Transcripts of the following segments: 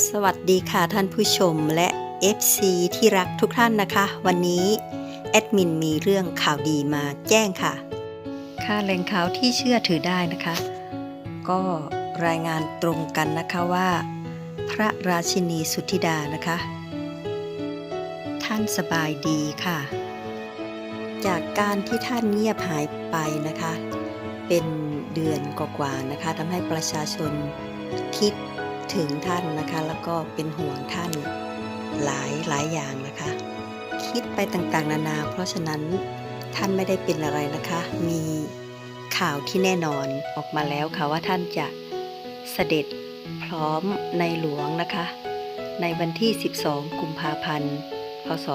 สวัสดีค่ะท่านผู้ชมและ FC ที่รักทุกท่านนะคะ วันนี้แอดมินมีเรื่องข่าวดีมาแจ้งค่ะ ค่าแหล่งข่าวที่เชื่อถือได้นะคะ ก็รายงานตรงกันนะคะว่า พระราชินีสุธิดานะคะ ท่านสบายดีค่ะ จากการที่ท่านเงียบหายไปนะคะ เป็นเดือนกว่าๆนะคะทำให้ประชาชนคิด ถึงท่านนะคะ แล้วก็เป็นห่วงท่านหลายหลายอย่างนะคะ คิดไปต่างๆ นานา เพราะฉะนั้นท่านไม่ได้เป็นอะไรนะคะ มีข่าวที่แน่นอนออกมาแล้วค่ะว่าท่านจะเสด็จพร้อมในหลวงนะคะ ในวันที่ 12 กุมภาพันธ์ พศ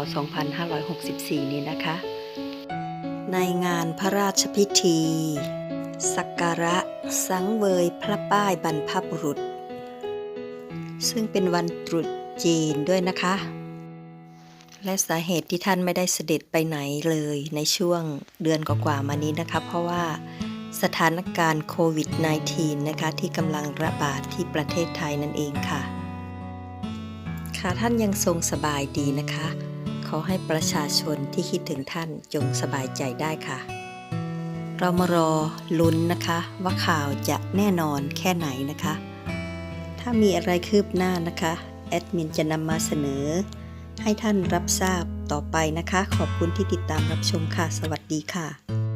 2564 นี้นะคะ ในงานพระราชพิธี สักการะสังเวยพระป้ายบรรพบุรุษ ซึ่งเป็นวันตรุษจีนด้วยนะคะ และสาเหตุที่ท่านไม่ได้เสด็จไปไหนเลยในช่วงเดือนกว่าๆมานี้นะคะ เพราะว่าสถานการณ์โควิด -19 นะคะที่กำลังระบาดที่ประเทศไทยนั่นเองค่ะ ค่ะท่านยังทรงสบายดีนะคะ ขอให้ประชาชนที่คิดถึงท่านจงสบายใจได้ค่ะ เรามารอลุ้นนะคะ ว่าข่าวจะแน่นอนแค่ไหนนะคะ ถ้ามีอะไรคืบหน้านะคะ แอดมินจะนำมาเสนอ ให้ท่านรับทราบต่อไปนะคะ ขอบคุณที่ติดตามรับชมค่ะ สวัสดีค่ะ